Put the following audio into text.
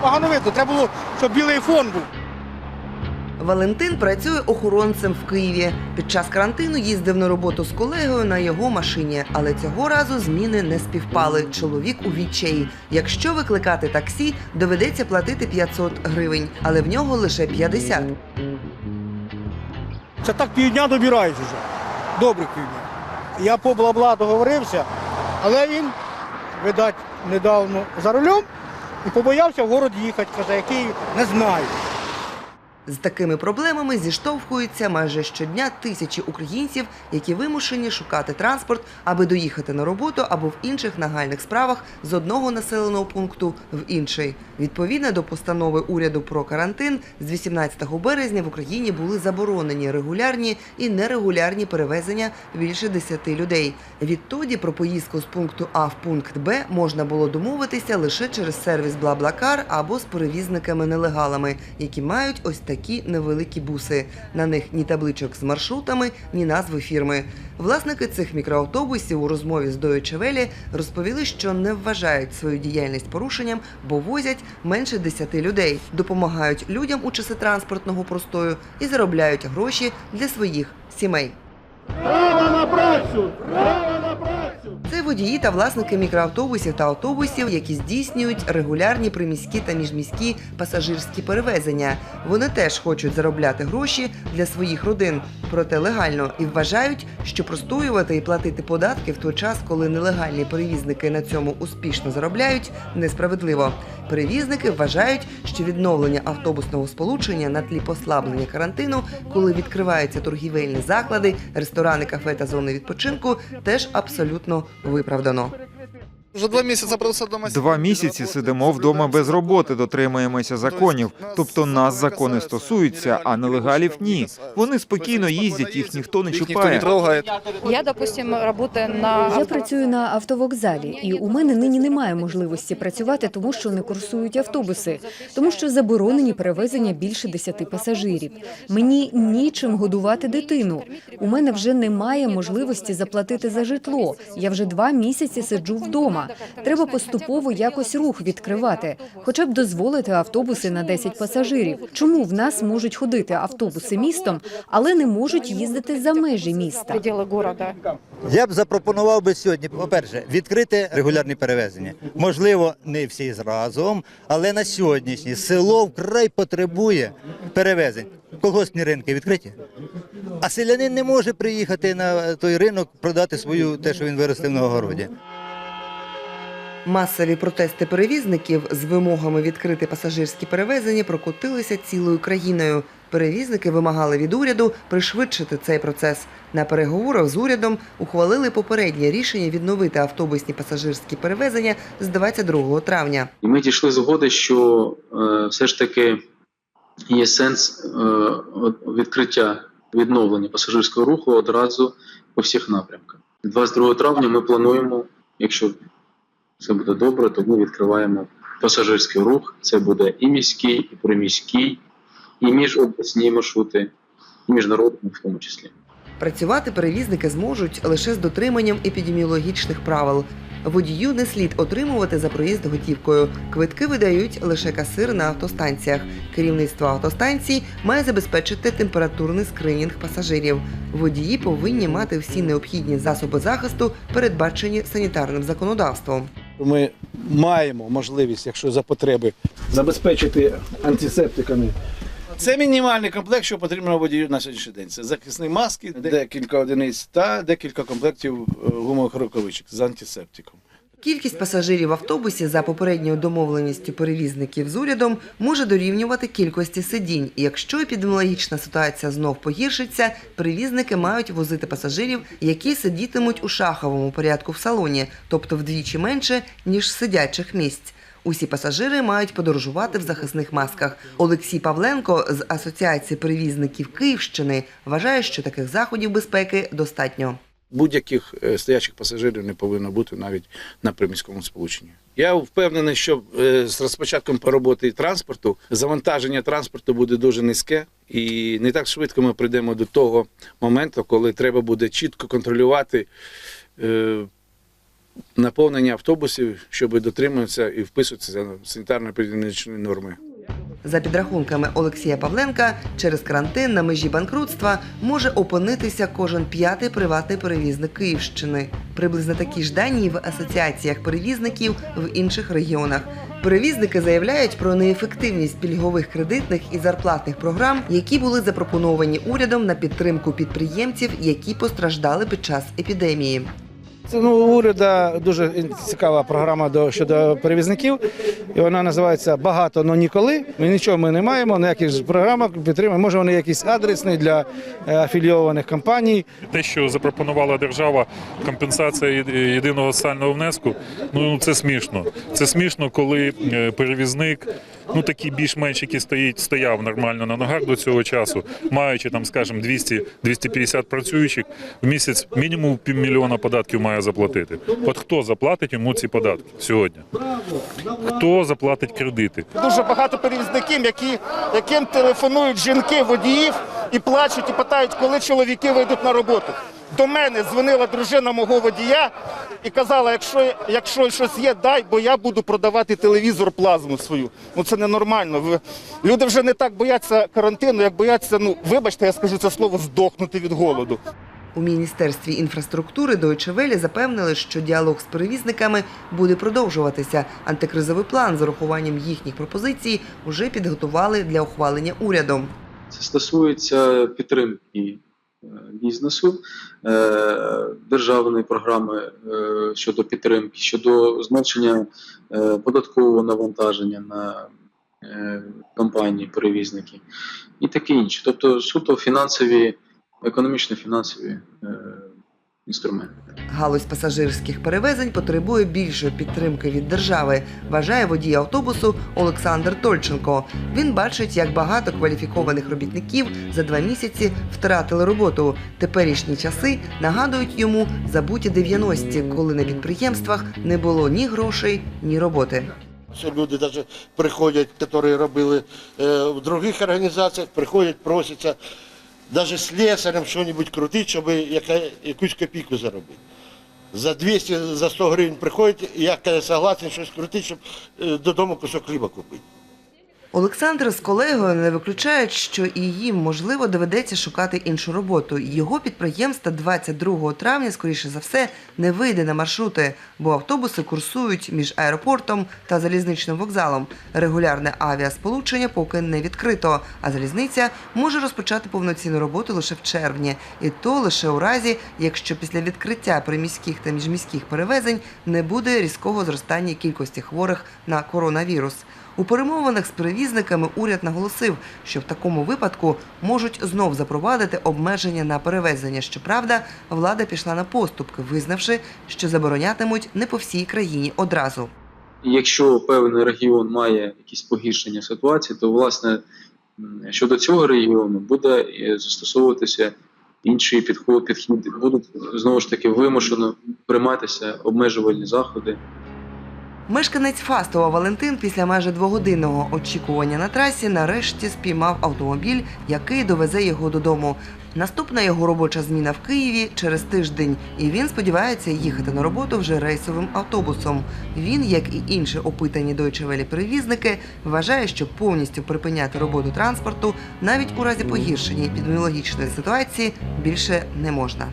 Погано видно, треба було, щоб білий фон був. Валентин працює охоронцем в Києві. Під час карантину їздив на роботу з колегою на його машині, але цього разу зміни не співпали. Чоловік у відчаї. Якщо викликати таксі, доведеться платити 500 гривень, але в нього лише 50. Це так півдня добираюсь вже. Добрих півдня. Я по бла-бла договорився, але він, видать, недавно за рулем і побоявся в город їхати. Каже, який не знаю. З такими проблемами зіштовхуються майже щодня тисячі українців, які вимушені шукати транспорт, аби доїхати на роботу або в інших нагальних справах з одного населеного пункту в інший. Відповідно до постанови уряду про карантин, з 18 березня в Україні були заборонені регулярні і нерегулярні перевезення більше 10 людей. Відтоді про поїздку з пункту А в пункт Б можна було домовитися лише через сервіс Блаблакар або з перевізниками-нелегалами, які мають ось такі невеликі буси. На них ні табличок з маршрутами, ні назви фірми. Власники цих мікроавтобусів у розмові з Deutsche Welle розповіли, що не вважають свою діяльність порушенням, бо возять менше 10 людей, допомагають людям у часи транспортного простою і заробляють гроші для своїх сімей. Це водії та власники мікроавтобусів та автобусів, які здійснюють регулярні приміські та міжміські пасажирські перевезення. Вони теж хочуть заробляти гроші для своїх родин, проте легально і вважають, що простоювати і платити податки в той час, коли нелегальні перевізники на цьому успішно заробляють, несправедливо. Перевізники вважають, що відновлення автобусного сполучення на тлі послаблення карантину, коли відкриваються торгівельні заклади, ресторани, кафе та зони відпочинку, теж абсолютно виправдано. Вже два місяці просто вдома. Два місяці сидимо вдома без роботи, дотримуємося законів. Тобто нас закони стосуються, а нелегалів ні. Вони спокійно їздять, їх ніхто не чіпає. Я, допустим, работаю на Я працюю на автовокзалі, і у мене нині немає можливості працювати, тому що не курсують автобуси, тому що заборонені перевезення більше 10 пасажирів. Мені нічим годувати дитину. У мене вже немає можливості заплатити за житло. Я вже два місяці сиджу вдома. Треба поступово якось рух відкривати, хоча б дозволити автобуси на 10 пасажирів. Чому в нас можуть ходити автобуси містом, але не можуть їздити за межі міста? Я б запропонував би сьогодні, по-перше, відкрити регулярні перевезення. Можливо, не всі зразом, але на сьогоднішній село вкрай потребує перевезень. Колгоспні ринки відкриті. А селянин не може приїхати на той ринок продати свою те, що він виростив на огороді. Масові протести перевізників з вимогами відкрити пасажирські перевезення прокотилися цілою країною. Перевізники вимагали від уряду пришвидшити цей процес. На переговорах з урядом ухвалили попереднє рішення відновити автобусні пасажирські перевезення з 22 травня. І ми дійшли згоди, що е, все ж таки є сенс е, відкриття відновлення пасажирського руху одразу по всіх напрямках. 22 травня ми плануємо, якщо все буде добре, то ми відкриваємо пасажирський рух. Це буде і міський, і приміський, і міжобласні маршрути, і міжнародні в тому числі. Працювати перевізники зможуть лише з дотриманням епідеміологічних правил. Водію не слід отримувати за проїзд готівкою. Квитки видають лише касир на автостанціях. Керівництво автостанцій має забезпечити температурний скринінг пасажирів. Водії повинні мати всі необхідні засоби захисту, передбачені санітарним законодавством. Ми маємо можливість, якщо за потреби, забезпечити антисептиками. Це мінімальний комплект, що потрібно водію на сьогоднішній день. Це захисні маски, декілька одиниць та декілька комплектів е, гумових рукавичок з антисептиком. Кількість пасажирів автобусі за попередньою домовленістю перевізників з урядом може дорівнювати кількості сидінь. Якщо епідеміологічна ситуація знов погіршиться, перевізники мають возити пасажирів, які сидітимуть у шаховому порядку в салоні, тобто вдвічі менше ніж сидячих місць. Усі пасажири мають подорожувати в захисних масках. Олексій Павленко з Асоціації перевізників Київщини вважає, що таких заходів безпеки достатньо. Будь-яких е, стоячих пасажирів не повинно бути навіть на приміському сполученні. Я впевнений, що е, з розпочатком роботи транспорту завантаження транспорту буде дуже низьке, і не так швидко ми прийдемо до того моменту, коли треба буде чітко контролювати е, наповнення автобусів, щоб дотримуватися і вписуватися на санітарно-епідеміологічні норми. За підрахунками Олексія Павленка, через карантин на межі банкрутства може опинитися кожен п'ятий приватний перевізник Київщини. Приблизно такі ж дані в асоціаціях перевізників в інших регіонах. Перевізники заявляють про неефективність пільгових кредитних і зарплатних програм, які були запропоновані урядом на підтримку підприємців, які постраждали під час епідемії. Ну, у уряду дуже цікава програма до щодо перевізників, і вона називається Багато, но ніколи. Ми нічого ми не маємо, ніяких ж програмок підтримуємо. Може, вони якісь адресні для е, афілійованих компаній. Те, що запропонувала держава, компенсація єдиного соціального внеску, ну це смішно. Це смішно, коли е, перевізник, ну такий більш-менш який стоїть, стояв нормально на ногах до цього часу, маючи там, скажімо, 200-250 працюючих, в місяць мінімум півмільйона податків має заплатити. От хто заплатить йому ці податки сьогодні? Хто заплатить кредити? Дуже багато перевізників, які, яким телефонують жінки водіїв і плачуть, і питають, коли чоловіки вийдуть на роботу. До мене дзвонила дружина мого водія і казала, якщо, якщо щось є, дай, бо я буду продавати телевізор плазму свою. Ну це ненормально. Люди вже не так бояться карантину, як бояться, ну вибачте, я скажу це слово, здохнути від голоду. У міністерстві інфраструктури Deutsche Welle запевнили, що діалог з перевізниками буде продовжуватися. Антикризовий план з урахуванням їхніх пропозицій вже підготували для ухвалення урядом. Це стосується підтримки е, бізнесу, е, державної програми е, щодо підтримки, щодо зменшення податкового навантаження на компанії, перевізники і таке інше. Тобто суто фінансові, економічно-фінансові е, інструменти. Галузь пасажирських перевезень потребує більшої підтримки від держави, вважає водій автобусу Олександр Тольченко. Він бачить, як багато кваліфікованих робітників за два місяці втратили роботу. Теперішні часи нагадують йому забуті 90-ті, коли на підприємствах не було ні грошей, ні роботи. Що люди навіть приходять, які робили е, в інших організаціях, приходять, просяться навіть слесарем щось крутити, щоб яка, якусь копійку заробити. За 200, за 100 гривень приходять, і я каже, согласен щось крутити, щоб е, додому кусок хліба купити. Олександр з колегою не виключають, що і їм можливо доведеться шукати іншу роботу. Його підприємство 22 травня, скоріше за все, не вийде на маршрути, бо автобуси курсують між аеропортом та залізничним вокзалом. Регулярне авіасполучення поки не відкрито, а залізниця може розпочати повноцінну роботу лише в червні, і то лише у разі, якщо після відкриття приміських та міжміських перевезень не буде різкого зростання кількості хворих на коронавірус. У перемовинах з перевізниками уряд наголосив, що в такому випадку можуть знов запровадити обмеження на перевезення. Щоправда, влада пішла на поступки, визнавши, що заборонятимуть не по всій країні одразу. Якщо певний регіон має якісь погіршення ситуації, то власне щодо цього регіону буде е, застосовуватися інший підход, підхід. Будуть знову ж таки вимушено прийматися обмежувальні заходи. Мешканець Фастова Валентин після майже двогодинного очікування на трасі нарешті спіймав автомобіль, який довезе його додому. Наступна його робоча зміна в Києві через тиждень, і він сподівається їхати на роботу вже рейсовим автобусом. Він, як і інші опитані Welle перевізники, вважає, що повністю припиняти роботу транспорту навіть у разі погіршення епідеміологічної ситуації більше не можна.